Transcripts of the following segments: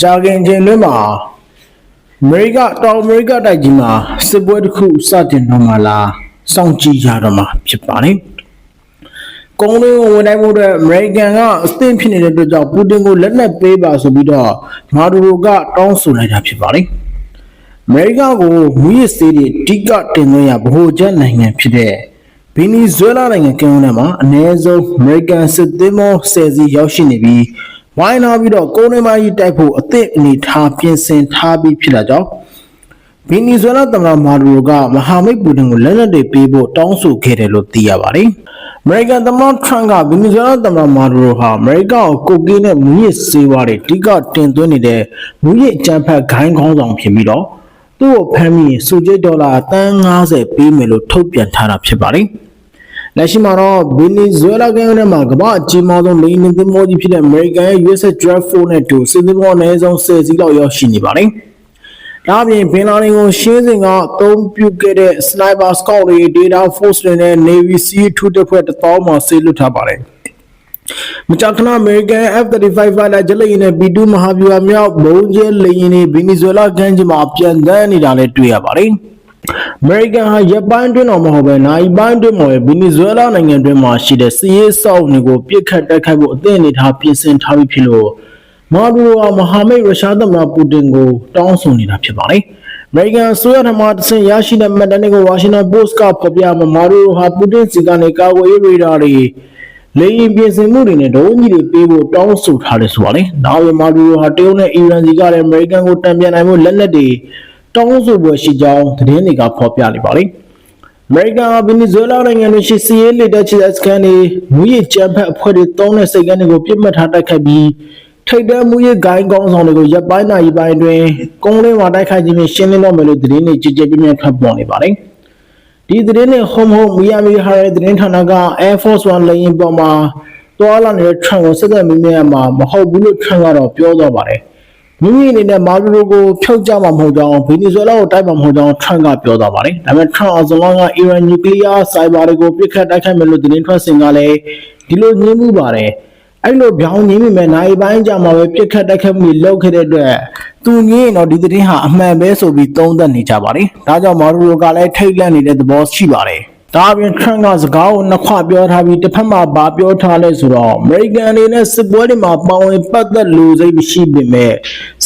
ကြခင်အချိန်တွင်းမှာအမေရိကတောင်အမေရိကတိုက်ကြီးမှာစစ်ပွဲတစ်ခုစတင်တော့မှလာစောင့်ကြည့်ရတော့မှာဖြစ်ပါတယ်။ကုန်းလေးကိုဝင်နိုင်ဖို့အတွက်အမေရိကန်ကအသင့်ဖြစ်နေတဲ့အတွက်ကြောင့်ပူတင်ကိုလက်နက်ပေးပါဆိုပြီးတော့မာဒူရိုကတောင်းဆိုလိုက်တာဖြစ်ပါတယ်။အမေရိကကိုမူရစ်စေးတွေအဓိကတင်သွင်းရဗဟိုချက်နိုင်ငံဖြစ်တဲ့ဗီနီဇွဲလားနိုင်ငံကင်းထဲမှာအနည်းဆုံးအမေရိကန်စစ်သင်္ဘော၁၀စီရောက်ရှိနေပြီး ဝိုင်းလာပြီးတော့ကုန်းထဲမှာကြီးတိုက်ဖို့အသင့်အနေထားပြင်ဆင်ထားပြီးဖြစ်လာကြောင်းဗီနီဇွဲလားသမ္မတမာဒူရိုကမဟာမိတ်ပူတင်ကိုလက်နက်တွေပေးဖို့တောင်းဆိုခဲ့တယ်လို့သိရပါတယ်။အမေရိကန်သမ္မတထရန့်ကဗီနီဇွဲလားသမ္မတမာဒူရိုဟာအမေရိကန်ကိုကိုကင်းနဲ့မူရစ်စေဝါတွေအဓိကတင်သွင်းနေတဲ့မူရစ်အကြမ်းဖက်ဂိုင်းခေါင်းဆောင်ဖြစ်ပြီးတော့သူ့ကိုဖမ်းပြီးစုကြိတ်ဒေါ်လာတန်း90ပေးမယ်လို့ထုတ်ပြန်ထားတာဖြစ်ပါတယ်။ လက်ရှိမှာတော့ဗီနီဇွဲလားကင်းထဲမှာကမ္ဘာအကြီးမားဆုံးလေယာဉ်သင်္ဘောကြီးဖြစ်တဲ့ American ရဲ့ USS Draft 4နဲ့တူစစ်သင်္ဘောအနည်းဆုံး10စီးလောက်ရောက်ရှိနေပါတယ်။ဒါအပြင်ဘင်လာဒင်ကိုရှင်းစဉ်ကအသုံးပြုခဲ့တဲ့ Sniper Scout တွေ Data Force တွေနဲ့ Navy SEAL ထူးတပ်ဖွဲ့တစ်ပေါင်းမှာဆေးလွတ်ထားပါတယ်။မကြာခဏ American F-35 fighter ဂျက်လေယာဉ်နဲ့ B2 မဟာဗျူဟာမြောက်ဘုံကျဲလေယာဉ်တွေဗီနီဇွဲလားကမ်းခြေမှာပြန်တန်းနေတာလည်းတွေ့ရပါတယ်။ American ဟာရပ်ပိုင်းတွင်းတော်မဟုတ်ပဲနိုင်ပိုင်းတွင်းမှာဗီနီဇွဲလားနိုင်ငံတွင်းမှာရှိတဲ့စီးရေးစောက်တွေကိုပြစ်ခတ်တိုက်ခိုက်ဖို့အသင့်အနေထားပြင်ဆင်ထားပြီးဖြစ်လို့မာဒူရိုကမဟာမိတ်ရုရှားသမ္မတပူတင်ကိုတောင်းဆိုနေတာဖြစ်ပါတယ်။ American ဆိုရထမတဆင်ရရှိတဲ့မှတ်တမ်းတွေကို Washington Post ကဖော်ပြမှာမာဒူရိုဟာပူတင်စီကနေကာကွယ်ရေးရေဒါတွေလေရင်ပြင်ဆင်မှုတွေနဲ့ဒုံးကြီးတွေပေးဖို့တောင်းဆိုထားတယ်ဆိုပါလေ။နောက်ပြီးမာဒူရိုဟာတရုတ်နဲ့အီရန်စီကလည်း American ကိုတံပြန်နိုင်ဖို့လက်နက်တွေ တောင်းဆိုပွဲရှိကြောင်းသတင်းတွေကဖော်ပြနေပါတယ်။အမေရိကန်ကဗီနီဇွဲလားနိုင်ငံတွင်ရှိစီးရေးလက်တက်ချီစကန်တွေမူရစ်ကြမ်းဖက်အဖွဲ့တွေတုံးတဲ့စိတ်ကန်းတွေကိုပြစ်မှတ်ထားတိုက်ခိုက်ပြီးထိတ်တန်းမူရစ်ဂိုင်းကောင်းဆောင်တွေကိုရပ်ပိုင်းနိုင်ပိုင်းတွင်ကုန်းလင်းမှာတိုက်ခိုက်ခြင်းဖြင့်ရှင်းလင်းတော့မယ်လို့သတင်းတွေကြည်ကြဲပြင်းပြင်းထွက်ပေါ်နေပါတယ်။ဒီသတင်းတွေ home home မီယာမီဟာရဲ့သတင်းဌာနက Air Force One လေယာဉ်ပေါ်မှာတွာလာနေတဲ့ Trump ကိုစစ်သက်မင်းများမှာမဟုတ်ဘူးလို့ Trump ကတော့ပြောသွားပါတယ်။ မိမိအနေနဲ့မာဒူရိုကိုဖြုတ်ကြမှာမဟုတ်ကြောင်းဗီနီဇွဲလားကိုတိုက်မှာမဟုတ်ကြောင်းထရန့်ကပြောသွားပါတယ်။ဒါပေမဲ့ထရန့်အဇလွန်ကအီရန်နျူကလ িয়ার စိုက်ဘာတွေကိုပြစ်ခတ်တိုက်ခိုက်မယ်လို့သတင်းထွက်စဉ်ကလည်းဒီလိုညှင်းမှုပါတယ်။အဲ့လိုပြောင်းညင်းမိမယ်နိုင်ပိုင်းကြမှာပဲပြစ်ခတ်တိုက်ခိုက်မှုတွေလုပ်ခဲ့တဲ့အတွက်သူညင်းရင်တော့ဒီသတင်းဟာအမှန်ပဲဆိုပြီးသုံးသပ်နေကြပါတယ်။ဒါကြောင့်မာဒူရိုကလည်းထိတ်လန့်နေတဲ့သဘောရှိပါတယ်။ ဒါအပြင် Trump ကစကားကိုနှစ်ခွပြောထားပြီးတစ်ဖက်မှာဗာပြောထားလဲဆိုတော့ American အနေနဲ့စစ်ပွဲတွေမှာပါဝင်ပတ်သက်လူစိတ်မရှိပေမဲ့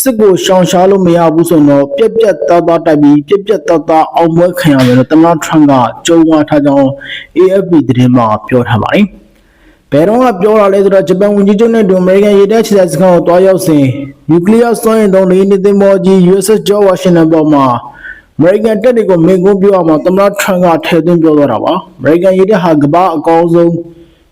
စစ်ကိုရှောင်ရှားလို့မရဘူးဆိုတော့ပြက်ပြက်သားသားတိုက်ပြီးပြက်ပြက်သားသားအောင်ပွဲခံရမယ်လို့သမ္မတ Trump ကကြုံဝါထားကြောင်း AFP သတင်းမှာပြောထားပါတယ်။ဘယ်တော့ကပြောတာလဲဆိုတော့ဂျပန်ဝန်ကြီးချုပ်နဲ့တူအမေရိကန်ရေတပ်ခြေတပ်စခန်းကိုတွားရောက်စဉ်နျူကလ িয়ার စွမ်းအင်သုံးလေးနှစ်သင်္ဘောကြီး USS George Washington ပေါ်မှာ American တပ်တွေကိုမင်ကွန်းပြောအောင်သမ္မတ Trump ကထည့်သွင်းပြောသွားတာပါ။ American ရေတပ်ဟာကမ္ဘာအကောင်းဆုံး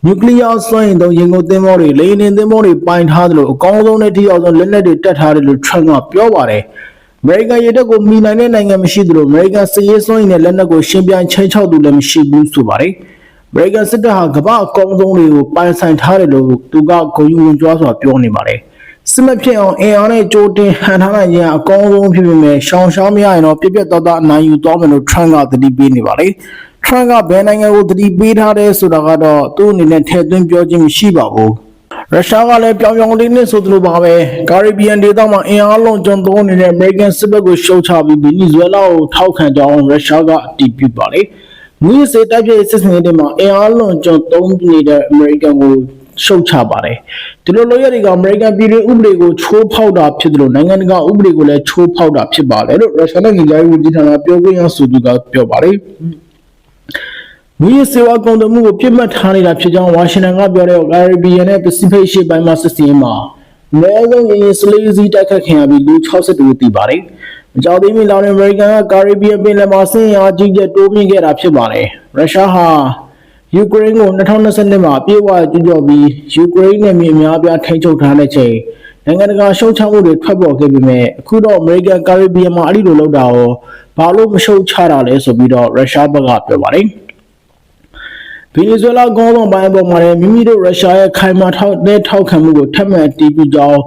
နျူကလ িয়ার စွမ်းအင်သုံးရင်ကုန်သင်္ဘောတွေလေယာဉ်တင်သင်္ဘောတွေပိုင်ထားသလိုအကောင်းဆုံးနဲ့ထိရောက်ဆုံးလက်နက်တွေတပ်ထားတယ်လို့ Trump ကပြောပါတယ်။ American ရေတပ်ကိုမိနိုင်တဲ့နိုင်ငံမရှိသလို American စစ်ရေးစွမ်းရည်နဲ့လက်နက်ကိုရှင်ပြန်ချိန်ချောက်သူလည်းမရှိဘူးဆိုပါတယ်။ American စစ်တပ်ဟာကမ္ဘာအကောင်းဆုံးတွေကိုပိုင်ဆိုင်ထားတယ်လို့သူကဂုဏ်ယူဝင်ကြွားစွာပြောနေပါတယ်။ စစ်မဖြစ်အောင်အင်အားနဲ့ကြိုတင်ဟန်ထားနိုင်ခြင်းအကောင်းဆုံးဖြစ်ပေမဲ့ရှောင်ရှားမရရင်တော့ပြက်ပြက်သားသားအနိုင်ယူသွားမယ်လို့ Trump ကသတိပေးနေပါတယ်။ Trump ကဘယ်နိုင်ငံကိုသတိပေးထားတယ်ဆိုတာကတော့သူ့အနေနဲ့ထည့်သွင်းပြောခြင်းမရှိပါဘူး။ရုရှားကလည်းပြောင်ပြောင်လေးနဲ့ဆိုသလိုပါပဲကာရစ်ဘီယန်ဒေသမှာအင်အားလုံးကျွန်းသုံးနေတဲ့ American စစ်ဘက်ကိုရှုတ်ချပြီးဗီနီဇွဲလားကိုထောက်ခံကြောင်းရုရှားကအတည်ပြုပါတယ်။မူရစ်စေတိုက်ပြည့်စစ်စင်ရေးတွေမှာအင်အားလုံးကျွန်းသုံးနေတဲ့ American ကို ရှုတ်ချပါတယ်ဒီလိုလိုရတွေက American ပြည်တွင်းဥပဒေကိုချိုးဖောက်တာဖြစ်တယ်လို့နိုင်ငံတကာဥပဒေကိုလည်းချိုးဖောက်တာဖြစ်ပါတယ်လို့ရုရှားနိုင်ငံသားရေးဝန်ကြီးဌာနပြောခွင့်ရဆိုသူကပြောပါတယ်မီးစေဝါကုန်သွယ်မှုကိုပြစ်မှတ်ထားနေတာဖြစ်ကြောင်းဝါရှင်တန်ကပြောတဲ့ကာရစ်ဘီယန်နဲ့ပစိဖိတ်ရှေ့ပိုင်းမှာစစ်စင်မှာအနည်းဆုံးရင်းစလေးစီးတိုက်ခတ်ခင်ရပြီးလူ60တူတည်ပါတယ်မကြောက်သေးမီလောင်နေအမေရိကန်ကကာရစ်ဘီယန်ပင်လယ်မှာဆင်းရဲကြီးကျယ်တိုးမြင့်ခဲ့တာဖြစ်ပါတယ်ရုရှားဟာ ယူကရိန်းကို2022မှာပြေဝကျူးကျော်ပြီးယူကရိန်းနဲ့မြေအများပြားထိန်းချုပ်ထားတဲ့ချိန်နိုင်ငံတကာရှုံချမှုတွေထွက်ပေါ်ခဲ့ပေမဲ့အခုတော့အမေရိကန်ကာရစ်ဘီယန်မှာအဲ့ဒီလိုလုပ်တာရောဘာလို့မရှုံချတာလဲဆိုပြီးတော့ရုရှားဘက်ကပြောပါတယ်ဗီနီဇွဲလားကောင်းဆောင်ပိုင်းပေါ်မှာလည်းမိမိတို့ရုရှားရဲ့ခိုင်မာထောက်တဲ့ထောက်ခံမှုကိုထပ်မံတည်ပြုကြောင်း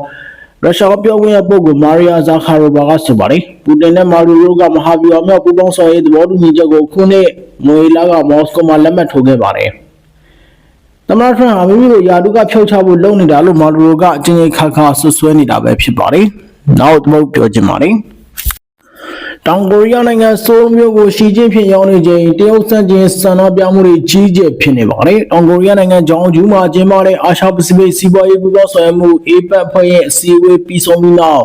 ရုရှားပြောခွင့်ရပုဂ္ဂိုလ်မာရီယာဇာခါရိုဘာကဆိုပါတယ်ပူတင်နဲ့မာရီယိုကမဟာဗျူဟာမြောက်ပူးပေါင်းဆောင်ရေးသဘောတူညီချက်ကိုခုနှစ်မွေလာကမော်စကိုမှာလက်မှတ်ထိုးခဲ့ပါတယ်သမ္မတထရန့်ဟာမိမိတို့ယာတုကဖြုတ်ချဖို့လုပ်နေတာလို့မာဒူရိုကအချင်းချင်းခါခါဆွဆွဲနေတာပဲဖြစ်ပါတယ်နောက်တစ်ပုတ်ပြောချင်ပါတယ် တောင်ကိုရီးယားနိုင်ငံဆိုးလ်မြို့ကိုရှီကျင်းဖြစ်ရောက်နေချိန်တရုတ်စံချင်းဆန္ဒပြမှုတွေကြီးကျယ်ဖြစ်နေပါတယ်။တောင်ကိုရီးယားနိုင်ငံဂျောင်းဂျူးမှာကျင်းပတဲ့အာရှပစိဖိတ်စီးပွားရေးပူးပေါင်းဆောင်ရွက်မှု APEC ဖွဲ့ရဲ့အစည်းအဝေးပြီးဆုံးပြီးနောက်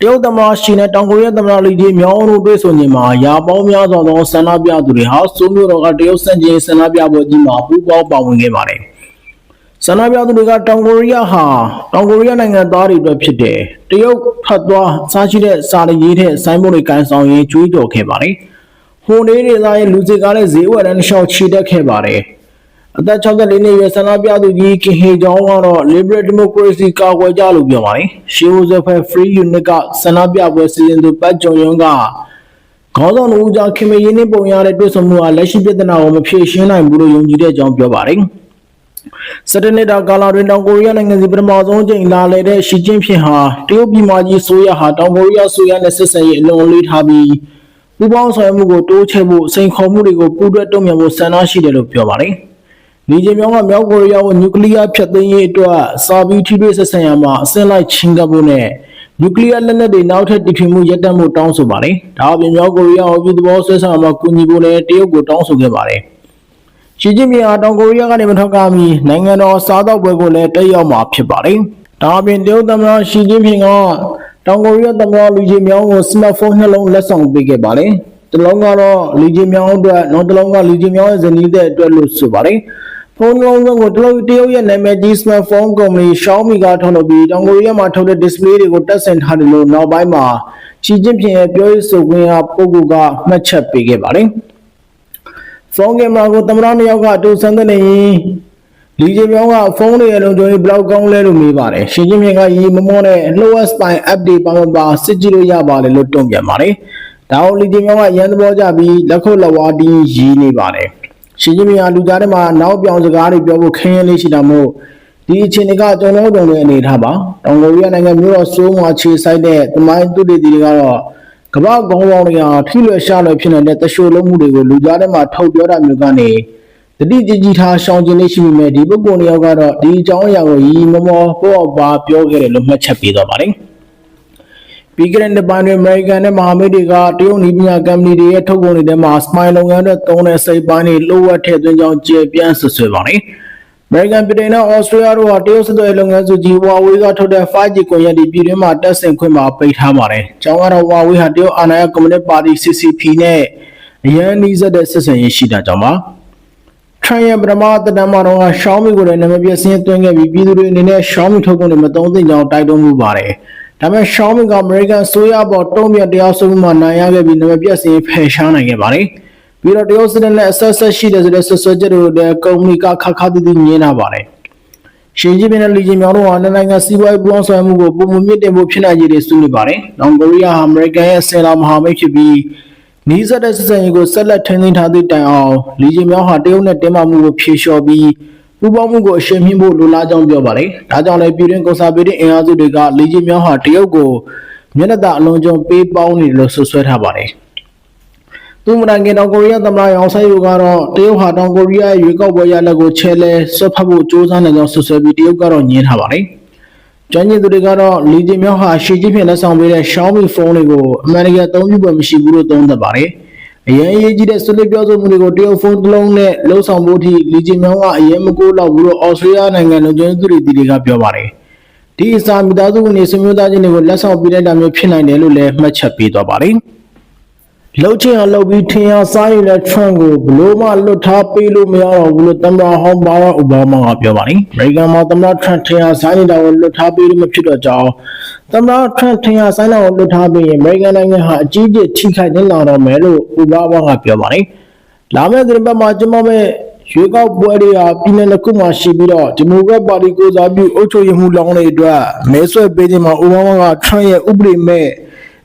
တရုတ်သမ္မတရှီနဲ့တောင်ကိုရီးယားသမ္မတလီဂျီမြောင်းတို့တွေ့ဆုံချိန်မှာရာပေါင်းများစွာသောဆန္ဒပြသူတွေဟာဆိုးလ်မြို့တော်ကတရုတ်စံချင်းဆန္ဒပြပွဲကြီးမှာပူးပေါင်းပါဝင်ခဲ့ပါတယ်။ ဆန္ဒပြသူတွေကတောင်ကိုရီးယားဟာတောင်ကိုရီးယားနိုင်ငံသားတွေအတွက်ဖြစ်တယ်။တရုတ်ဖတ်သွားစားရှိတဲ့စာရရေးတဲ့ဆိုင်းဘုတ်တွေကန်ဆောင်ရင်းကြွေးကြော်ခဲ့ပါတယ်။ဟိုနေဒေသရဲ့လူစစ်ကားနဲ့ဈေးဝယ်တန်းတစ်လျှောက်ခြေတက်ခဲ့ပါတယ်။အသက်64နှစ်အရွယ်ဆန္ဒပြသူကြီးကင်ဟေဂျောင်းကတော့ Liberal Democracy ကာကွယ်ကြလို့ပြောပါတယ်။ရှီယိုဇက်ဖဲ Free Unit ကဆန္ဒပြပွဲစီစဉ်သူပတ်ဂျုံယွန်းကခေါင်းဆောင်တို့ကြားခင်မရင်းနှင်းပုံရတဲ့တွေ့ဆုံမှုဟာလက်ရှိပြဿနာကိုမဖြေရှင်းနိုင်ဘူးလို့ယုံကြည်တဲ့အကြောင်းပြောပါတယ်။ စတနစ်တာကာလာတွင်တောင်ကိုရီးယားနိုင်ငံစီပထမဆုံးချိန်လာလည်တဲ့ရှီကျင်းဖျင်ဟာတရုတ်ပြည်မကြီးဆိုရဟာတောင်ကိုရီးယားဆိုရနဲ့ဆက်ဆံရေးအလွန်အလေးထားပြီးပူးပေါင်းဆောင်ရွက်မှုကိုတိုးချဲ့ဖို့စိန်ခေါ်မှုတွေကိုပူးတွဲတုံ့ပြန်ဖို့ဆန္ဒရှိတယ်လို့ပြောပါတယ်။ဒီချိန်မြောင်းကမြောက်ကိုရီးယားကိုနျူကလ িয়ার ဖျက်သိမ်းရေးအတွက်စာပြီးထိတွေ့ဆက်ဆံရမှာအစင်းလိုက်ချင်းကပ်ဖို့နဲ့နျူကလ িয়ার လက်နက်တွေနောက်ထပ်တည်ထွင်မှုရပ်တန့်ဖို့တောင်းဆိုပါတယ်။ဒါအပြင်မြောက်ကိုရီးယားကိုပြည်သဘောဆွဲဆောင်မှာကူညီဖို့လည်းတရုတ်ကိုတောင်းဆိုခဲ့ပါတယ်။ ရှီကျင်းပင်ဟာတောင်ကိုရီးယားကနေမထွက်ကားမီနိုင်ငံတော်စားတော့ပွဲကိုလည်းတက်ရောက်မှာဖြစ်ပါတယ်။ဒါအပြင်တရုတ်သမ္မတရှီကျင်းပင်ကတောင်ကိုရီးယားသမ္မတလူကြီးမြောင်းကိုစမတ်ဖုန်းနှလုံးလက်ဆောင်ပေးခဲ့ပါတယ်။တစ်လုံးကတော့လူကြီးမြောင်းအတွက်နောက်တစ်လုံးကလူကြီးမြောင်းရဲ့ဇနီးတဲ့အတွက်လို့ဆိုပါတယ်။ဖုန်းလုံးစုံကိုတရုတ်တရုတ်ရဲ့နာမည်ကြီး smartphone ကုမ္ပဏီ Xiaomi ကထုတ်လုပ်ပြီးတောင်ကိုရီးယားမှာထုတ်တဲ့ display တွေကိုတပ်ဆင်ထားတယ်လို့နောက်ပိုင်းမှာရှီကျင်းပင်ရဲ့ပြောရေးဆိုခွင့်ရပုဂ္ဂိုလ်ကမှတ်ချက်ပေးခဲ့ပါတယ်။ ဖုန်းကင်မရာကိုသမ္မတနှစ်ယောက်ကအတူဆန်းတဲ့နေရင်လီဂျီမြောင်းကဖုန်းတွေအလုံးကျွေးဘလောက်ကောင်းလဲလို့မေးပါတယ်။ရှင်ချင်းမြင်ကရီမမောနဲ့ lower spine app တွေပါမပါစစ်ကြည့်လို့ရပါတယ်လို့တုံ့ပြန်ပါတယ်။ဒါကိုလီဂျီမြောင်းကရန်သဘောကြပြီးလက်ခုပ်လက်ဝါးတီးရီးနေပါတယ်။ရှင်ချင်းမြင်ကလူကြားထဲမှာနောက်ပြောင်စကားတွေပြောဖို့ခင်းရလေးရှိတာမို့ဒီအခြေအနေကကျွန်တော်တို့ရဲ့အနေထားပါ။တောင်ကိုရီးယားနိုင်ငံမြို့တော်ဆိုးမှာခြေဆိုင်တဲ့သမိုင်းသူတွေတွေကတော့ ကမ္ဘာကောင်းကောင်းတွေကထိလွယ်ရှားလွယ်ဖြစ်နေတဲ့တရှိုးလုံးမှုတွေကိုလူကြားထဲမှာထုတ်ပြောတာမျိုးကနေတတိကြည်ကြည်ထားရှောင်ကျင်နေရှိပေမဲ့ဒီပုဂ္ဂိုလ်နှစ်ယောက်ကတော့ဒီအကြောင်းအရာကိုရီမောမောပေါ့ပါပြောခဲ့တယ်လို့မှတ်ချက်ပေးသွားပါတယ်။ပြီးခဲ့တဲ့နှစ်ပိုင်းတွင်အမေရိကန်နဲ့မဟာမိတ်တွေကတရုတ်နီးပညာကုမ္ပဏီတွေရဲ့ထုတ်ကုန်တွေထဲမှာစမိုင်းလုပ်ငန်းတွေသုံးတဲ့စိတ်ပိုင်းတွေလိုအပ်ထည့်သွင်းကြောင်းကျေပြန့်ဆွဆွဲပါတယ်။အ မေရိကန်ပြည်ထောင်စုဩစတြေးလျတို့ဟာတရုတ်စစ်သွေးလုပ်ငန်းစုကြီး Huawei ကထုတ်တဲ့ 5G ကွန်ရက်ဒီပြည်တွင်းမှာတက်ဆင်ခွင့်မှာပိတ်ထားပါတယ်။ကျောင်းကတော့ Huawei ဟာတရုတ်အာဏာရကွန်မြူနစ်ပါတီ CCP နဲ့အရန်နှီးစပ်တဲ့ဆက်ဆံရေးရှိတာကြောင့်ပါ။ Trump ရဲ့ပထမသက်တမ်းမှာတော့ Xiaomi ကိုလည်းနာမည်ပြစင်းသွင်းခဲ့ပြီးပြည်သူတွေအနေနဲ့ Xiaomi ထုတ်ကုန်တွေမသုံးသင့်ကြောင်းတိုက်တွန်းမှုပါတယ်။ဒါပေမဲ့ Xiaomi က American ဆိုရပေါ်တုံ့ပြန်တရားစွဲမှုမှာနိုင်ရခဲ့ပြီးနာမည်ပြစင်းဖယ်ရှားနိုင်ခဲ့ပါတယ်။ ပြီးတော့တရုတ်စစ်တပ်နဲ့အဆက်ဆက်ရှိတဲ့ဆိုတဲ့ဆွဆွဲချက်တွေကိုလည်းကုမ္ပဏီကခါခါသီးသီးညင်းလာပါတယ်။ရှင်ကြီးပင်နဲ့လီဂျီမြောင်းတို့ဟာနှစ်နိုင်ငံစီးပွားရေးပူးပေါင်းဆောင်ရွက်မှုကိုပုံမမြင့်တင်ဖို့ဖြစ်နိုင်ခြေတွေဆွေးနွေးပါတယ်။တောင်ကိုရီးယားဟာအမေရိကန်ရဲ့ဆယ်လာမဟာမိတ်ဖြစ်ပြီးနီးစပ်တဲ့စစ်စံရေးကိုဆက်လက်ထိန်းသိမ်းထားသည့်တိုင်အောင်လီဂျီမြောင်းဟာတရုတ်နဲ့တင်းမာမှုကိုဖြေလျှော့ပြီးပူးပေါင်းမှုကိုအရှိန်မြှင့်ဖို့လိုလားကြောင်းပြောပါတယ်။ဒါကြောင့်လည်းပြည်တွင်းကွန်ဆာဗေးတစ်အင်အားစုတွေကလီဂျီမြောင်းဟာတရုတ်ကိုမျက်နှာသာအလွန်ကြုံပေးပေါင်းနေတယ်လို့ဆွဆွဲထားပါတယ်။ သူမတိုင်ခင်တောင်ကိုရီးယားသမ္မတရောင်ဆိုင်ယူကတော့တရုတ်ဟာတောင်ကိုရီးယားရဲ့ရွေးကောက်ပွဲရလဒ်ကိုချဲလဲဆွတ်ဖက်ဖို့ကြိုးစားနေကြောင်းဆွဆွဲပြီးတရုတ်ကတော့ညင်းထားပါတယ်။ကျွမ်းကျင်သူတွေကတော့လီဂျီမြောင်းဟာရှီကျင်းဖြင့်လက်ဆောင်ပေးတဲ့ Xiaomi ဖုန်းတွေကိုအမေရိကန်အသုံးပြုပွဲမရှိဘူးလို့သုံးသပ်ပါတယ်။အရင်အရေးကြီးတဲ့ဆွလစ်ပြောဆိုမှုတွေကိုတရုတ်ဖုန်းတစ်လုံးနဲ့လှုပ်ဆောင်ဖို့အထိလီဂျီမြောင်းကအရင်မကိုးတော့ဘူးလို့အော်စတြေးလျနိုင်ငံလူကျွမ်းသူတွေတွေကပြောပါတယ်။ဒီအစားမိသားစုဝင်တွေဆွေမျိုးသားချင်းတွေကိုလက်ဆောင်ပေးတဲ့တာမျိုးဖြစ်နိုင်တယ်လို့လည်းမှတ်ချက်ပေးသွားပါတယ်။ လှုပ်ချင်အောင်လှုပ်ပြီးထင်အောင်စားရင်လည်း Trump ကိုဘလို့မှလွတ်ထားပေးလို့မရတော့ဘူးလို့သမ္မတဟောင်းဘာရာအိုဘားမားကပြောပါတယ်။အမေရိကန်မှာသမ္မတ Trump ထင်အောင်စားနေတာကိုလွတ်ထားပေးလို့မဖြစ်တော့ကြောင်းသမ္မတ Trump ထင်အောင်စားနေတာကိုလွတ်ထားပေးရင်အမေရိကန်နိုင်ငံဟာအကြီးအကျယ်ထိခိုက်နေလာတော့မယ်လို့အိုဘားမားကပြောပါတယ်။လာမယ့်သတင်းပတ်မှာကျင်းပမယ့်ရွေးကောက်ပွဲတွေဟာပြည်내တစ်ခုမှရှိပြီးတော့ဒီမိုကရက်ပါတီကိုစားပြုအုပ်ချုပ်ရေးမှုလောင်းတွေအတွက်မဲဆွယ်ပေးခြင်းမှာအိုဘားမားက Trump ရဲ့ဥပဒေမဲ့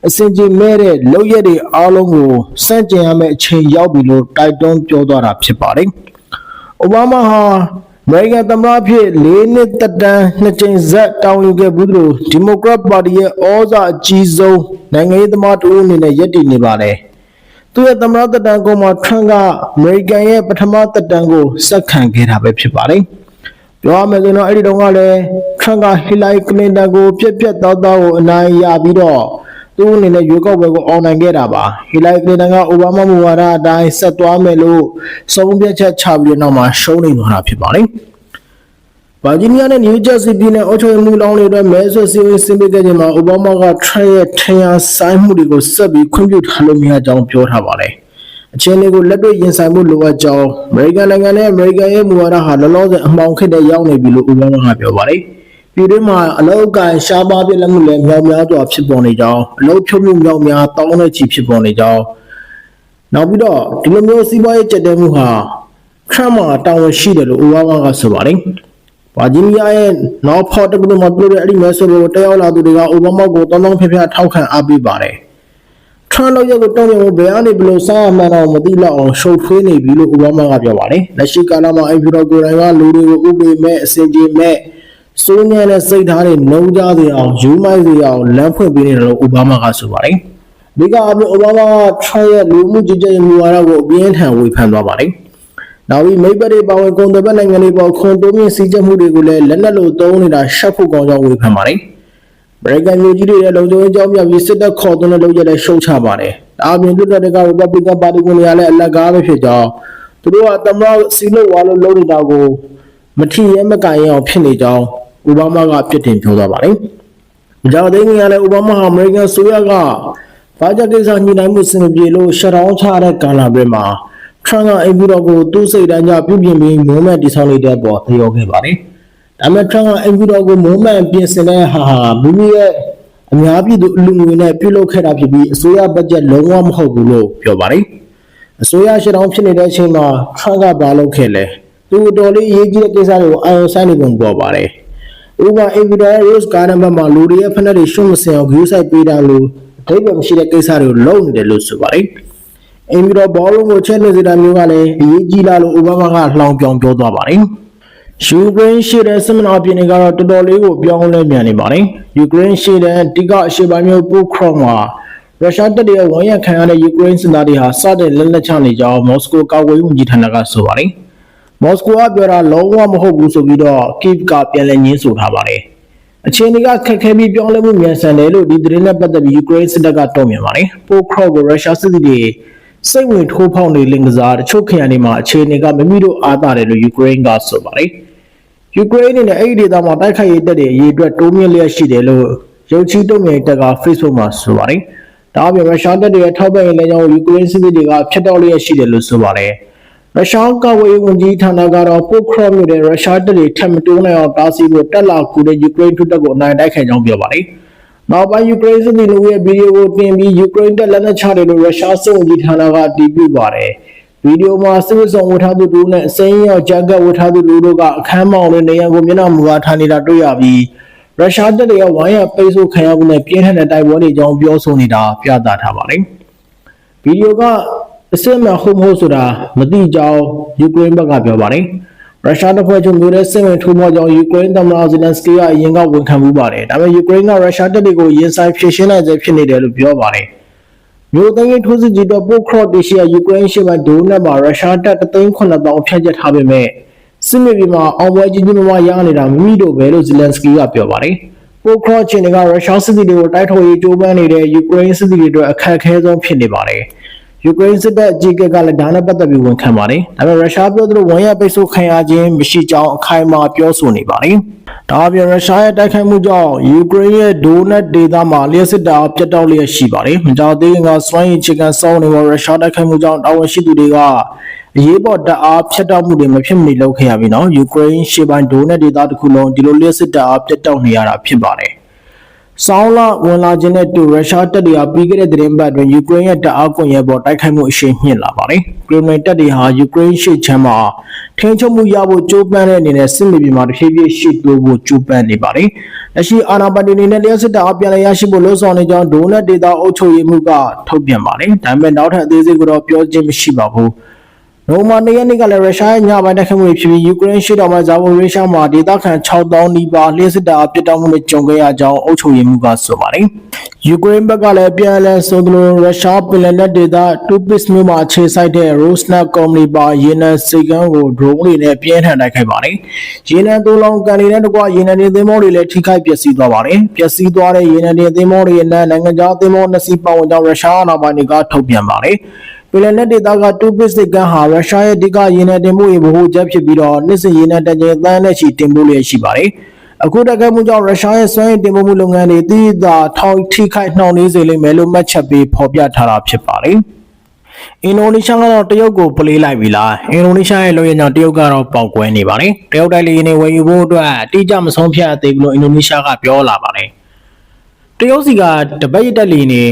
အစင်ကြီးမဲ့တဲ့လောက်ရက်တွေအားလုံးကိုစန့်ကျင်ရမယ့်အချိန်ရောက်ပြီလို့တိုက်တွန်းပြောသွားတာဖြစ်ပါတယ်။အိုဘားမားဟာအမေရိကန်သမ္မတဖြစ်၄နှစ်သက်တမ်းနှစ်ကြိမ်ဆက်တောင်းယူခဲ့ဘူးလို့ဒီမိုကရက်ပါတီရဲ့ဩဇာအကြီးဆုံးနိုင်ငံရေးသမားတူအနေနဲ့ယက်တည်နေပါတယ်။သူရဲ့သမ္မတသက်တမ်းကိုမှထရန့်ကအမေရိကန်ရဲ့ပထမသက်တမ်းကိုစက်ခံခဲ့တာပဲဖြစ်ပါတယ်။ပြောရမယ်ဆိုတော့အဲ့ဒီတုန်းကလည်းထထရန့်ကဟီလိုက်ကလင်တန်ကိုပြက်ပြက်တောက်တောက်ကိုအနိုင်ရပြီးတော့ သူ့အနေနဲ့ရွေးကောက်ပွဲကိုအောင်နိုင်ခဲ့တာပါဟီလိုက်ကလင်တန်ကအိုဘားမားမူဝါဒအတိုင်းဆက်သွားမယ်လို့ဆုံးဖြတ်ချက်ချပြီးတဲ့နောက်မှာရှုံးနေသွားတာဖြစ်ပါတယ်ဗာဂျီးနီးယားနဲ့နယူးဂျာစီပြည်နယ်အုပ်ချုပ်ရေးမှူးလောင်းတွေအတွက်မဲဆွယ်စည်းဝေးစင်ပေးခဲ့ခြင်းမှာအိုဘားမားကထရန့်ရဲ့ထင်ရဆိုင်မှုတွေကိုဆက်ပြီးခွင့်ပြုထားလို့မရကြောင်းပြောထားပါတယ်။အခြေအနေကိုလက်တွေ့ရင်ဆိုင်ဖို့လိုအပ်ကြောင်းအမေရိကန်နိုင်ငံနဲ့အမေရိကန်ရဲ့မူဝါဒဟာလောလောဆယ်အမှောင်ခစ်တဲ့ရောက်နေပြီလို့အိုဘားမားကပြောပါတယ်။ ပြည်တွင်းမှာအလောက်ကန်ရှားပါးပြလက်မှုလည်းမြောက်များစွာဖြစ်ပေါ်နေကြောင်းအလောက်ဖြုတ်မှုမြောက်များတောင်းတဲ့ချီဖြစ်ပေါ်နေကြောင်းနောက်ပြီးတော့ဒီလိုမျိုးစီးပွားရေးကြက်တဲမှုဟာထရန့်မှာတာဝန်ရှိတယ်လို့အိုဘားမားကဆိုပါတယ်။ဗာဂျီးနီးယားရဲ့နောက်ဖော်တကလူမှာပြုတဲ့အဲ့ဒီမဲဆိုလို့တက်ရောက်လာသူတွေကအိုဘားမားကိုတောင်းတောင်းဖျက်ဖျက်ထောက်ခံအားပေးပါတယ်။ထရန့်လောက်ရက်ကိုတောင်းပြန်ဖို့ဘယ်ကနေဘယ်လိုစားမှန်းတော့မသိတော့အောင်ရှုပ်ထွေးနေပြီလို့အိုဘားမားကပြောပါတယ်။လက်ရှိကာလမှာအိမ်ဖြူတော်ကိုယ်တိုင်ကလူတွေကိုဥပဒေမဲ့အစင်ကြီးမဲ့ စိုးငဲတဲ့စိတ်ထားတွေနှုံကြစေအောင်ယူမိုက်စေအောင်လမ်းဖွင့်ပေးနေတယ်လို့အိုဘားမားကဆိုပါတယ်။ဒီကအပြင်အိုဘားမားကထရန့်ရဲ့လူမှုကြီးကြပ်ရေးမူဝါဒကိုအပြင်းထန်ဝေဖန်သွားပါတယ်။နောက်ပြီးမိဘတွေပါဝင်ကုန်သွယ်ဘက်နိုင်ငံတွေပေါ်ခွန်တိုးမြင့်စည်းကြပ်မှုတွေကိုလည်းလက်နက်လိုသုံးနေတာရှက်ဖို့ကောင်းကြောင်းဝေဖန်ပါတယ်။အမေရိကန်မျိုးကြီးတွေရဲ့လုံခြုံရေးကြောင်းပြပြီးစစ်တပ်ခေါ်သွင်းတဲ့လုပ်ရက်လည်းရှုံချပါတယ်။ဒါအပြင်လွတ်တဲ့က Republican Party ကလည်းအလကားပဲဖြစ်ကြောင်းသူတို့ကသမ္မတစီလို့ဝါလို့လုပ်နေတာကိုမထီရဲမကန်ရအောင်ဖြစ်နေကြောင်း အိုဘားမားကပြစ်တင်ပြောသွားပါတယ်။ကြောင်သိန်းကလည်းအိုဘားမားဟာအမေရိကန်ဆိုရကဘာကြကိစ္စညှိနှိုင်းမှုစင်ပြေလို့ရှောင်းချတဲ့ကာလာပွဲမှာထရန့်ကအိမ်ပြည်တော်ကိုသူ့စိတ်တိုင်းကြပြုပြင်ပြီးမိုးမန်တိဆောင်နေတဲ့ပေါ်သရောခဲ့ပါတယ်။ဒါပေမဲ့ထရန့်ကအိမ်ပြည်တော်ကိုမိုးမန်ပြင်ဆင်တဲ့ဟာဟာမိမိရဲ့အများပြည်သူအလူငွေနဲ့ပြုလုပ်ခဲ့တာဖြစ်ပြီးအစိုးရဘတ်ဂျက်လုံးဝမဟုတ်ဘူးလို့ပြောပါတယ်။အစိုးရရှေ့တောင်ဖြစ်နေတဲ့အချိန်မှာထရန့်ကဘာလုပ်ခဲ့လဲ။သူတော်လေးအရေးကြီးတဲ့ကိစ္စတွေကိုအာရုံစိုက်နေပုံပေါ်ပါတယ်။ ဥပမာအိမ်ပြည်တော်ရဲ့ Rose Garden ဘက်မှာလူတွေရဲ့ဖက်နှက်တွေရှုံ့မစင်အောင်ဂရုစိုက်ပေးတာလို့အထိပ္ပယ်မရှိတဲ့ကိစ္စတွေကိုလုပ်နေတယ်လို့ဆိုပါတယ်။အင်ပြီးတော့ဘောလုံးကိုချက်နေစတာမျိုးကလည်းအရေးကြီးလာလို့အိုဘားမားကလှောင်ပြောင်ပြောသွားပါတယ်။ယူကရိန်းရှိတဲ့စစ်မနာပြည်နေကတော့တော်တော်လေးကိုပြောင်းလဲမြန်နေပါတယ်။ယူကရိန်းရှိတဲ့တိကအရှေ့ပိုင်းမျိုးပိုခရော့မှာရုရှားတပ်တွေဝန်ရခံရတဲ့ယူကရိန်းစစ်သားတွေဟာစတဲ့လက်လက်ချနေကြောင်းမော်စကိုကာကွယ်ရေးဝန်ကြီးဌာနကဆိုပါတယ်။ မော်စကိုကပြောတာလုံးဝမဟုတ်ဘူးဆိုပြီးတော့ကိဗ်ကပြန်လည်ညင်းဆိုထားပါတယ်။အခြေအနေကခက်ခဲပြီးပြောင်းလဲမှုမြန်ဆန်တယ်လို့ဒီသတင်းနဲ့ပတ်သက်ပြီးယူကရိန်းစစ်တပ်ကတုံ့ပြန်ပါတယ်။ပိုခရော့ကိုရုရှားစစ်သည်တွေစိတ်ဝင်ထိုးဖောက်နေလင်ကစားတချို့ခရိုင်တွေမှာအခြေအနေကမမိတို့အားသာတယ်လို့ယူကရိန်းကဆိုပါတယ်။ယူကရိန်းအနေနဲ့အဲ့ဒီဒေသမှာတိုက်ခိုက်ရေးတပ်တွေအရေးအတွက်တိုးမြင့်လျက်ရှိတယ်လို့ရုပ်ချီတုံ့ပြန်တပ်က Facebook မှာဆိုပါတယ်။ဒါအပြင်ရုရှားတပ်တွေရဲ့ထောက်ပံ့ရေးလည်းကြောင့်ယူကရိန်းစစ်သည်တွေကဖျက်တောက်လျက်ရှိတယ်လို့ဆိုပါတယ်။ ရုရှားကာကွယ်ရေးဝန်ကြီးဌာနကတော့ပိုခရော့မြို့တဲ့ရုရှားတပ်တွေထပ်မတိုးနိုင်အောင်တားဆီးဖို့တက်လာကူတဲ့ယူကရိန်းတပ်ကိုအနိုင်တိုက်ခိုက်ကြောင်းပြောပါတယ်။နောက်ပိုင်းယူကရိန်းစစ်သည်တို့ရဲ့ဗီဒီယိုကိုတင်ပြီးယူကရိန်းတပ်လက်နက်ချတယ်လို့ရုရှားစစ်ဝန်ကြီးဌာနကတည်ပြုပါတယ်။ဗီဒီယိုမှာစစ်ဝတ်ဆောင်ဝတ်ထားသူတို့နဲ့အစိမ်းရောဂျက်ကတ်ဝတ်ထားသူတို့ကအခန်းမောင်နဲ့နေရန်ကိုမျက်နှာမူအားထားနေတာတွေ့ရပြီးရုရှားတပ်တွေကဝိုင်းရပိတ်ဆို့ခံရမှုနဲ့ပြင်းထန်တဲ့တိုက်ပွဲတွေကြောင့်ပြောဆိုနေတာပြသထားပါတယ်။ဗီဒီယိုက အစစ်မှန်ဟုတ်မဟုတ်ဆိုတာမသိကြောင်းယူကရိန်းဘက်ကပြောပါတယ်။ရုရှားတပ်ဖွဲ့ချုပ်မျိုးတဲ့စစ်ဝင်ထိုးဖောက်ကြောင်းယူကရိန်းသမ္မတဇယ်လန်စကီကအရင်ကဝန်ခံမှုပါတယ်။ဒါပေမဲ့ယူကရိန်းကရုရှားတပ်တွေကိုရင်ဆိုင်ဖြည့်ရှင်းနိုင်စေဖြစ်နေတယ်လို့ပြောပါတယ်။မြို့သိမ်းရေးထိုးစစ်ကြီးတော့ပိုခရော့တီရှီယာယူကရိန်းရှိမှဒိုနက်မှာရုရှားတပ်3,000ဖျက်ချက်ထားပေမဲ့စစ်မြေပြင်မှာအောင်ပွဲကြီးကြီးမားမားရနေတာမိမိတို့ပဲလို့ဇယ်လန်စကီကပြောပါတယ်။ပိုခရော့ချင်းတွေကရုရှားစစ်သည်တွေကိုတိုက်ထုတ်ရေးကြိုးပမ်းနေတဲ့ယူကရိန်းစစ်သည်တွေအတွက်အခက်အခဲဆုံးဖြစ်နေပါတယ်။ ယူကရိန်းစစ်တပ်အကြီးအကဲကလည်းဒါနဲ့ပတ်သက်ပြီးဝန်ခံပါတယ်။ဒါပေမဲ့ရုရှားပြောသလိုဝန်ရပိတ်ဆို့ခံရခြင်းမရှိကြောင်းအခိုင်အမာပြောဆိုနေပါတယ်။ဒါအပြင်ရုရှားရဲ့တိုက်ခိုက်မှုကြောင့်ယူကရိန်းရဲ့ဒိုနက်ဒေသမှာလျှက်စစ်တာပြတ်တောက်လျက်ရှိပါတယ်။မကြောက်သေးခင်ကစွမ်းရည်ချီကန်စောင်းနေပေါ်ရုရှားတိုက်ခိုက်မှုကြောင့်တာဝန်ရှိသူတွေကအရေးပေါ်တပ်အားဖျက်တောက်မှုတွေမဖြစ်မနေလုပ်ခဲ့ရပြီနော်။ယူကရိန်းရှေ့ပိုင်းဒိုနက်ဒေသတစ်ခုလုံးဒီလိုလျှက်စစ်တာအားပြတ်တောက်နေရတာဖြစ်ပါတယ်။ ဆောင်းလာဝင်လာခြင်းနဲ့တူရုရှားတပ်တွေကပြီးခဲ့တဲ့သတင်းပတ်အတွင်းယူကရိန်းရဲ့တပ်အားကွန်ရက်ပေါ်တိုက်ခိုက်မှုအရှိန်မြင့်လာပါတယ်။ကရီမလင်တပ်တွေဟာယူကရိန်းရှေ့ချမ်းမှာထိန်းချုပ်မှုရဖို့ကြိုးပမ်းတဲ့အနေနဲ့စစ်မြေပြင်မှာတစ်ဖြည်းဖြည်းရှေ့တိုးဖို့ကြိုးပမ်းနေပါတယ်။လက်ရှိအာဏာပိုင်တွေအနေနဲ့လျှက်စစ်တပ်အပြန်လည်ရရှိဖို့လှုံ့ဆော်နေကြောင်းဒိုနက်ဒေတာအုပ်ချုပ်ရေးမှုကထုတ်ပြန်ပါတယ်။ဒါပေမဲ့နောက်ထပ်အသေးစိတ်ကိုတော့ပြောခြင်းမရှိပါဘူး။ နိုဝင်ဘာ၂ရက်နေ့ကလည်းရုရှားရဲ့ညပိုင်းတိုက်ခိုက်မှုတွေဖြစ်ပြီးယူကရိန်းရှေ့တောင်ပိုင်းဇာပိုရီးရှားမှာဒေသခံ6000နီးပါးလျှက်စစ်တပ်အပြစ်တောက်မှုနဲ့ကြုံခဲ့ရကြောင်းအုပ်ချုပ်ရေးမှူးကဆိုပါတယ်။ယူကရိန်းဘက်ကလည်းပြန်လည်ဆိုသလိုရုရှားပင်လယ်နက်ဒေသတူပစ်မြို့မှာအခြေစိုက်တဲ့ Rosneft Company ပါရေနံစိတ်ကမ်းကို drone တွေနဲ့ပြင်းထန်တိုက်ခိုက်ပါတယ်။ရေနံသုံးလုံးကန်နေတဲ့တကွရေနံတွေသင်းမောတွေလည်းထိခိုက်ပျက်စီးသွားပါတယ်။ပျက်စီးသွားတဲ့ရေနံတွေသင်းမောတွေရဲ့နိုင်ငံခြားသင်းမောနှစ်စီးပါဝင်ကြောင်းရုရှားအာဏာပိုင်တွေကထုတ်ပြန်ပါတယ်။ ပင်လယ်နက်ဒေသကတူပစ်စစ်ကန်ဟာရုရှားရဲ့အဓိကရေနံတင်ပို့ရေးဗဟိုချက်ဖြစ်ပြီးတော့နှစ်စဉ်ရေနံတကြိမ်သန်းနဲ့ချီတင်ပို့လျက်ရှိပါတယ်။အခုတက်ခဲ့မှုကြောင့်ရုရှားရဲ့စွမ်းရည်တင်ပို့မှုလုပ်ငန်းတွေတည်တာထောင်ထိခိုက်နှောင့်နှေးစေလိမ့်မယ်လို့မှတ်ချက်ပေးဖော်ပြထားတာဖြစ်ပါတယ်။အင်ဒိုနီးရှားကတော့တရုတ်ကိုပလေးလိုက်ပြီလားအင်ဒိုနီးရှားရဲ့လုပ်ရကြောင့်တရုတ်ကတော့ပေါက်ကွဲနေပါတယ်။တရုတ်တိုက်လေယာဉ်တွေဝယ်ယူဖို့အတွက်အတိအကျမဆုံးဖြတ်သေးဘူးလို့အင်ဒိုနီးရှားကပြောလာပါတယ်။တရုတ်စီကတပတ်ရတက်လေယာဉ်တွေ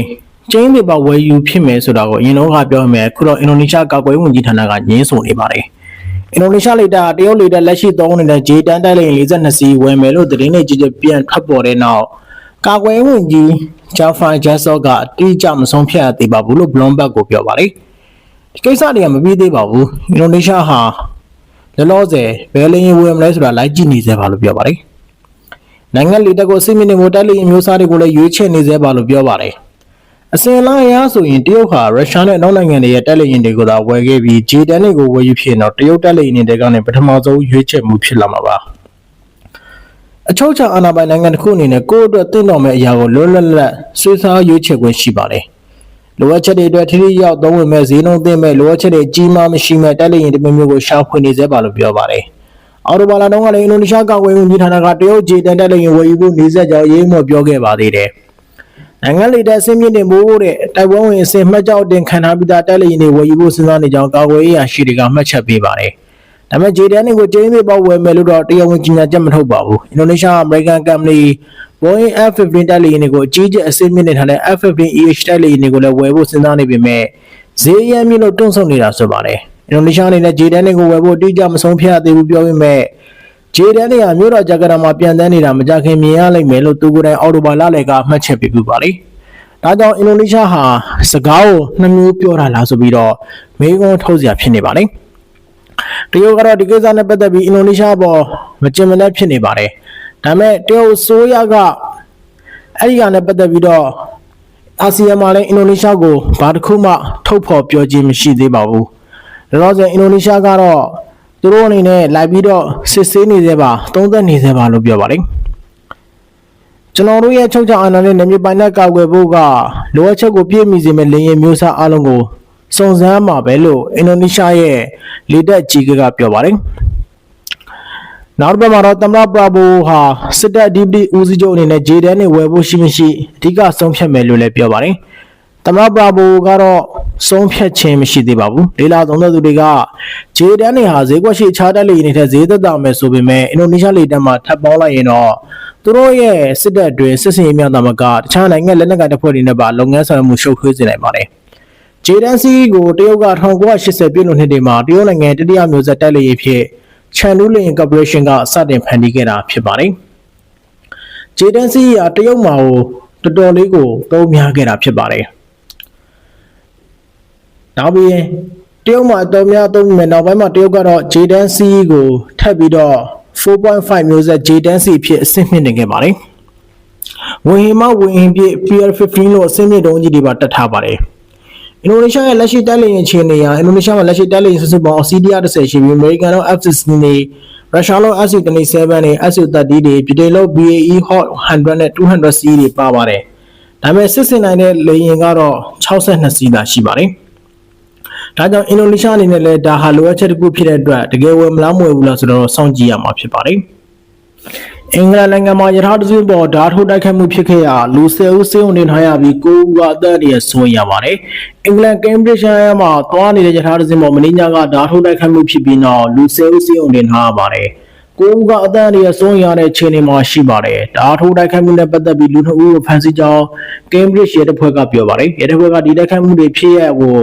ကျင်းတွေပါဝယ်ယူဖြစ်မယ်ဆိုတာကိုအရင်တော့ကပြောမယ်ခုတော့အင်ဒိုနီးရှားကာကွယ်ရေးဝန်ကြီးဌာနကညင်းဆိုနေပါတယ်အင်ဒိုနီးရှားလေတာတရုတ်လေတာလက်ရှိသုံးနေတဲ့ဂျေတန်တိုက်လေ42စီးဝယ်မယ်လို့သတင်းတွေကြည့်ကြပြန်ထွက်ပေါ်တဲ့နောက်ကာကွယ်ရေးဝန်ကြီးဂျာဖာဂျက်ဆော့ကအတိအကျမဆုံးဖြတ်သေးပါဘူးလို့ဘလွန်ဘတ်ကိုပြောပါတယ်ဒီကိစ္စတွေကမပြီးသေးပါဘူးအင်ဒိုနီးရှားဟာလောလောဆယ်ဘယ်လေရင်ဝယ်မလဲဆိုတာလိုက်ကြည့်နေသေးပါလို့ပြောပါတယ်နိုင်ငံလေတပ်ကိုစစ်မင်းတွေမိုတက်လေရင်မျိုးစားတွေကိုလည်းရွေးချယ်နေသေးပါလို့ပြောပါတယ် အစင်လာရဆိုရင်တရုတ်ဟာရုရှားနဲ့နောက်နိုင်ငံတွေရဲ့တက်လေရင်တွေကိုသာဝယ်ခဲ့ပြီးဂျေတန်တွေကိုဝယ်ယူဖြစ်တော့တရုတ်တက်လေရင်တွေကနေပထမဆုံးရွေးချယ်မှုဖြစ်လာမှာပါအချုပ်ချာအာဏာပိုင်နိုင်ငံတစ်ခုအနေနဲ့ကိုယ့်အတွက်တင့်တော်မဲ့အရာကိုလွတ်လပ်လပ်ဆွေးစားရွေးချယ်ခွင့်ရှိပါတယ်လိုအပ်ချက်တွေအတွက်ထိထိရောက်သုံးဝင်မဲ့ဈေးနှုန်းသင့်မဲ့လိုအပ်ချက်တွေကြီးမားမရှိမဲ့တက်လေရင်တစ်မျိုးမျိုးကိုရှာဖွေနေစေပါလို့ပြောပါတယ်အော်တိုဘာလာတုန်းကလည်းအင်ဒိုနီးရှားကာကွယ်ရေးဝန်ကြီးဌာနကတရုတ်ဂျေတန်တက်လေရင်ဝယ်ယူဖို့နေဆက်ကြောင်းရေးမော်ပြောခဲ့ပါသေးတယ် နိုင်ငံလေတပ်အစင်းမြင့်တင်မိုးတဲ့တိုက်ပွဲဝင်အစင်မှတ်ကြောက်တင်ခံထားပြီးသားတက်လေရင်တွေဝယ်ယူဖို့စဉ်းစားနေကြောင်းကာကွယ်ရေးရာရှိတွေကမှတ်ချက်ပေးပါတယ်။ဒါပေမဲ့ဂျေတန်တွေကိုကျင်းသေးပေါက်ဝယ်မယ်လို့တော့တရားဝင်ကြေညာချက်မထုတ်ပါဘူး။အင်ဒိုနီးရှားအမေရိကန်ကုမ္ပဏီ Boeing F-15 တက်လေရင်တွေကိုအကြီးကျယ်အစင်းမြင့်တင်ထားတဲ့ F-15EH တက်လေရင်တွေကိုလည်းဝယ်ဖို့စဉ်းစားနေပေမဲ့ဈေးရမ်းမြင့်လို့တွန့်ဆုတ်နေတာဆိုပါတယ်။အင်ဒိုနီးရှားအနေနဲ့ဂျေတန်တွေကိုဝယ်ဖို့အတိအကျမဆုံးဖြတ်သေးဘူးပြောပေမဲ့ ဂျေဒန်နေရမြို့တော်ဂျကာတာမှာပြန်တန်းနေတာမကြခင်မြင်ရလိမ့်မယ်လို့သူကိုယ်တိုင်အော်တိုဘာလလည်းကမှတ်ချက်ပေးပူပါလေ။ဒါကြောင့်အင်ဒိုနီးရှားဟာစကားကိုနှစ်မျိုးပြောတာလားဆိုပြီးတော့မေးခွန်းထုတ်စရာဖြစ်နေပါလေ။တရုတ်ကတော့ဒီကိစ္စနဲ့ပတ်သက်ပြီးအင်ဒိုနီးရှားပေါ်မကြင်မလက်ဖြစ်နေပါတယ်။ဒါပေမဲ့တရုတ်ဆိုးရကအဲ့ဒီကနဲ့ပတ်သက်ပြီးတော့အာဆီယံမှာလည်းအင်ဒိုနီးရှားကိုဘာတစ်ခုမှထုတ်ဖော်ပြောခြင်းမရှိသေးပါဘူး။ဒါတော့ဆိုအင်ဒိုနီးရှားကတော့ သူတို့အနေနဲ့လိုက်ပြီးတော့စစ်ဆေးနေသေးပါသုံးသက်နေသေးပါလို့ပြောပါတယ်ကျွန်တော်တို့ရဲ့ချုပ်ချအာဏာနဲ့နေမြေပိုင်တဲ့ကောက်ွယ်ဖို့ကလိုအပ်ချက်ကိုပြည့်မီစေမယ့်လင်းရင်မျိုးစားအလုံးကိုစုံစမ်းမှာပဲလို့အင်ဒိုနီးရှားရဲ့လေတပ်ကြီးကကပြောပါတယ်နောက်တစ်ပတ်မှာတော့သမ္မတပရာဘိုဟာစစ်တပ်အဓိပတိဦးစီးချုပ်အနေနဲ့ဂျေဒန်နဲ့ဝယ်ဖို့ရှိမရှိအဓိကဆုံးဖြတ်မယ်လို့လည်းပြောပါတယ်။ သမ္မတပရာဘိုကတော့ဆုံးဖြတ်ခြင်းမရှိသေးပါဘူး။ဒေလာသုံးသက်သူတွေကဂျေဒန်နဲ့ဟာဈေးကွက်ရှိခြားတက်လေနေတဲ့ဈေးသက်သာမယ်ဆိုပေမဲ့အင်ဒိုနီးရှားလေတပ်မှာထပ်ပေါင်းလိုက်ရင်တော့သူတို့ရဲ့စစ်တပ်အတွင်းစစ်စင်ရေးများသမကတခြားနိုင်ငံလက်နက်ကိုင်တပ်ဖွဲ့တွေနဲ့ပါလုပ်ငန်းဆောင်ရွက်မှုရှုပ်ထွေးစေနိုင်ပါတယ်။ဂျေဒန်စီကိုတရုတ်က1980ပြည့်လို့နှစ်တွေမှာတရုတ်နိုင်ငံတတိယမျိုးဆက်တက်လေရေးဖြစ်ချန်လူးလင်ကော်ပိုရေးရှင်းကစတင်ဖန်တီးခဲ့တာဖြစ်ပါတယ်။ဂျေဒန်စီကတရုတ်မှာကိုတော်တော်လေးကိုသုံးများခဲ့တာဖြစ်ပါတယ်။ နောက်ပြီးတရုတ်မှာအတော်များသုံးမယ်နောက်ပိုင်းမှာတရုတ်ကတော့ J10 C ကိုထပ်ပြီးတော့4.5မျိုးဆက် J10 C ဖြစ်အဆင့်မြင့်နေခဲ့ပါတယ်။ဝင်ဟင်မဝင်ဟင်ပြည့် PR15 လို့အဆင့်မြင့်တုံးကြီးတွေပါတက်ထားပါတယ်။အင်ဒိုနီးရှားရဲ့လက်ရှိတက်လျင်ချင်းနေရအင်ဒိုနီးရှားမှာလက်ရှိတက်လျင်စုစုပေါင်း CD130 ရှိပြီးအမေရိကန်တော့ F16 နေရုရှားလို့ SU27 နဲ့ SU30 တွေပြည်တယ်လို့ BAE Hot 100နဲ့ 200C တွေပါပါတယ်။ဒါပေမဲ့စစ်စင်နိုင်တဲ့လေယာဉ်ကတော့62စီးသာရှိပါတယ်။ ဒါကြောင့်အင်ဒိုနီးရှားအနေနဲ့လည်းဒါဟာလိုအပ်ချက်တစ်ခုဖြစ်တဲ့အတွက်တကယ်ဝယ်မလားမဝယ်ဘူးလားဆိုတော့စောင့်ကြည့်ရမှာဖြစ်ပါတယ်။အင်္ဂလန်နိုင်ငံမှာယထာတစုပေါ်ဓာတ်ထိုးတိုက်ခိုက်မှုဖြစ်ခဲ့ရာလူ၁၀ဦးစေုံနေထားရပြီး၉ဦးကအသက်အန္တရာယ်ဆိုးရပါတယ်။အင်္ဂလန်ကမ်ဘရစ်ရှိုင်းမှာသွားနေတဲ့ယထာတစုပေါ်မင်းညာကဓာတ်ထိုးတိုက်ခိုက်မှုဖြစ်ပြီးနောက်လူ၁၀ဦးစေုံနေထားရပါတယ်။ကိုဦးကအသက်အန္တရာယ်ဆုံးရတဲ့ခြေအနေမှာရှိပါတယ်။ဒါထိုးတိုက်ခိုက်မှုနဲ့ပတ်သက်ပြီးလူနှစ်ဦးကိုဖမ်းဆီးကြောင်းကမ်ဘရစ်ရဲတပ်ဖွဲ့ကပြောပါတယ်။ရဲတပ်ဖွဲ့ကဒီတိုက်ခိုက်မှုတွေဖြစ်ရကို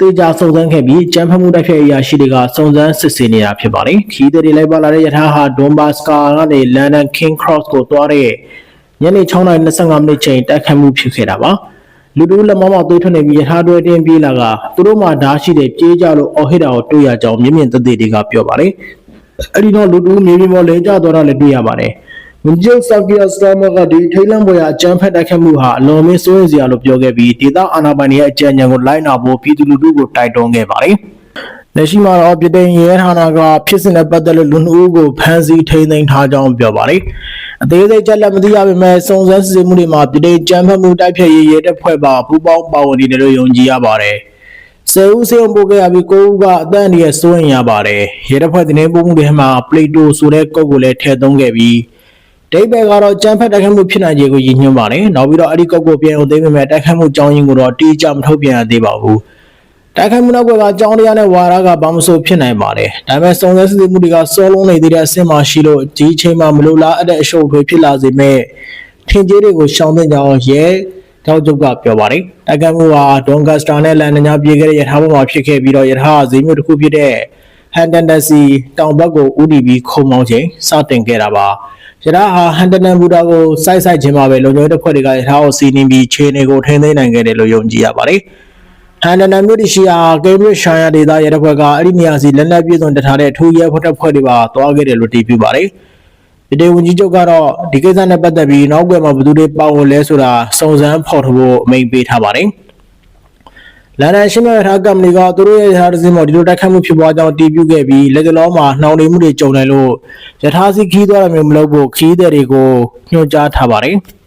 တေချာစုံစမ်းခဲ့ပြီးကျန်းဖတ်မှုတိုက်ဖျက်အရာရှိတွေကစုံစမ်းစစ်ဆေးနေတာဖြစ်ပါတယ်။ခီးသည်တွေလိုက်ပါလာတဲ့ယထာဟာဒွန်ဘာစကာကနေလန်ဒန်ကင်းခရော့စ်ကိုသွားတဲ့ညနေ6:25မိနစ်ချိန်တိုက်ခတ်မှုဖြစ်ခဲ့တာပါ။လူတူလက်မောင်းမသွေးထွက်နေပြီးရထားတွဲတင်းပြေးလာကသူတို့မှဓာတ်ရှိတဲ့ပြေးကြလို့အော်ဟစ်တာကိုတွေ့ရကြောင်းမြင့်မြင့်သက်သက်တွေကပြောပါတယ်အဲ့ဒီတော့လူတူမြေပြင်ပေါ်လဲကျသွားတာလည်းတွေ့ရပါတယ် ဝန်ကြီးဆာကီယာစတာမာကဒီထိတ်လန့်ပွဲအကြမ်းဖက်တိုက်ခတ်မှုဟာအလွန်မင်းစိုးရိမ်စရာလို့ပြောခဲ့ပြီးဒေသအာဏာပိုင်တွေရဲ့အကြံဉာဏ်ကိုလိုက်နာဖို့ပြည်သူလူထုကိုတိုက်တွန်းခဲ့ပါတယ်လက်ရှိမှာတော့ပြည်ထောင်ရဲဌာနကဖြစ်စဉ်နဲ့ပတ်သက်လို့လူနှုတ်ကိုဖမ်းဆီးထိန်းသိမ်းထားကြောင်းပြောပါတယ်။အသေးစိတ်ချက်လက်မသိရပေမဲ့စုံစမ်းစစ်ဆေးမှုတွေမှာပြည်ထောင်ကျန်းဖတ်မှုတိုက်ဖျက်ရေးရဲတပ်ဖွဲ့ပါပူးပေါင်းပါဝင်နေတယ်လို့ယုံကြည်ရပါတယ်။ဆယ်ဦးစေုံပို့ခဲ့ရပြီးကိုဦးကအသက်အန္တရာယ်စိုးရင်ရပါတယ်။ရဲတပ်ဖွဲ့တင်နေပို့မှုတွေမှာပလေတိုဆိုတဲ့ကုတ်ကိုလည်းထည့်သွင်းခဲ့ပြီး ဒိတ်ဘယ်ကတော့ကျန်းဖက်တိုက်ခတ်မှုဖြစ်နိုင်ခြေကိုရည်ညွှန်းပါတယ်။နောက်ပြီးတော့အဲ့ဒီကုတ်ကိုပြန်အောင်သိမ်းပေမဲ့တိုက်ခတ်မှုကြောင်းရင်းကိုတော့တိကျမထုတ်ပြန်ရသေးပါဘူး။တိုက်ခိုက်မှုနောက်ကွယ်ကအကြောင်းတရားနဲ့ဝါရကဘာမှမဆိုဖြစ်နိုင်ပါတယ်။ဒါပေမဲ့စုံစမ်းစစ်ဆေးမှုတွေကစောလုံးနေသေးတဲ့အဆင့်မှာရှိလို့ဒီအချိန်မှာမလိုလားအပ်တဲ့အရှုပ်အထွေးဖြစ်လာစေမဲ့ထင်ကြီးတွေကိုရှောင်သင့်ကြောင်းရဲတောက်ချုပ်ကပြောပါတယ်။တိုက်ခိုက်မှုဟာဒွန်ဂတ်စတာနဲ့လန်နညာပြေးခဲ့တဲ့ရထားပေါ်မှာဖြစ်ခဲ့ပြီးတော့ရထားဟာဈေးမြို့တစ်ခုဖြစ်တဲ့ဟန်တန်တစီတောင်ဘက်ကိုဦးတည်ပြီးခုံမောင်းချိန်စတင်ခဲ့တာပါ။ ရထားဟာဟန်တန်တန်ဘူတာကိုစိုက်စိုက်ခြင်းမှာပဲလုံခြုံရေးတပ်ဖွဲ့တွေကရထားကိုစီးနင်းပြီးခြေနေကိုထိန်းသိမ်းနိုင်ခဲ့တယ်လို့ယုံကြည်ရပါတယ်။ဟန်ဒနမြို့တရှိဟာကေမရစ်ရှာယာဒေသရဲတပ်ဖွဲ့ကအဲ့ဒီနေရာစီလက်နက်ပြည်စုံတထားတဲ့ထူရဲဖွဲ့တပ်ဖွဲ့တွေပါတွားခဲ့တယ်လို့တည်ပြုပါတယ်။ဒီတေဝန်ကြီးချုပ်ကတော့ဒီကိစ္စနဲ့ပတ်သက်ပြီးနောက်ကွယ်မှာဘယ်သူတွေပါဝင်လဲဆိုတာစုံစမ်းဖော်ထုတ်ဖို့အမိန့်ပေးထားပါတယ်။ လန်ဒန်ရှင်းမြရထားကမ္ပဏီကသူတို့ရဲ့ရထားတစ်စင်းပေါ်ဒီလိုတိုက်ခတ်မှုဖြစ်ပွားကြောင်းတည်ပြုခဲ့ပြီးလက်ကလောမှာနှောင်နေမှုတွေကြုံတယ်လို့ရထားစီခီးသွားတာမျိုးမလုပ်ဖို့ခီးတဲ့တွေကိုညွှန်ကြားထားပါတယ်။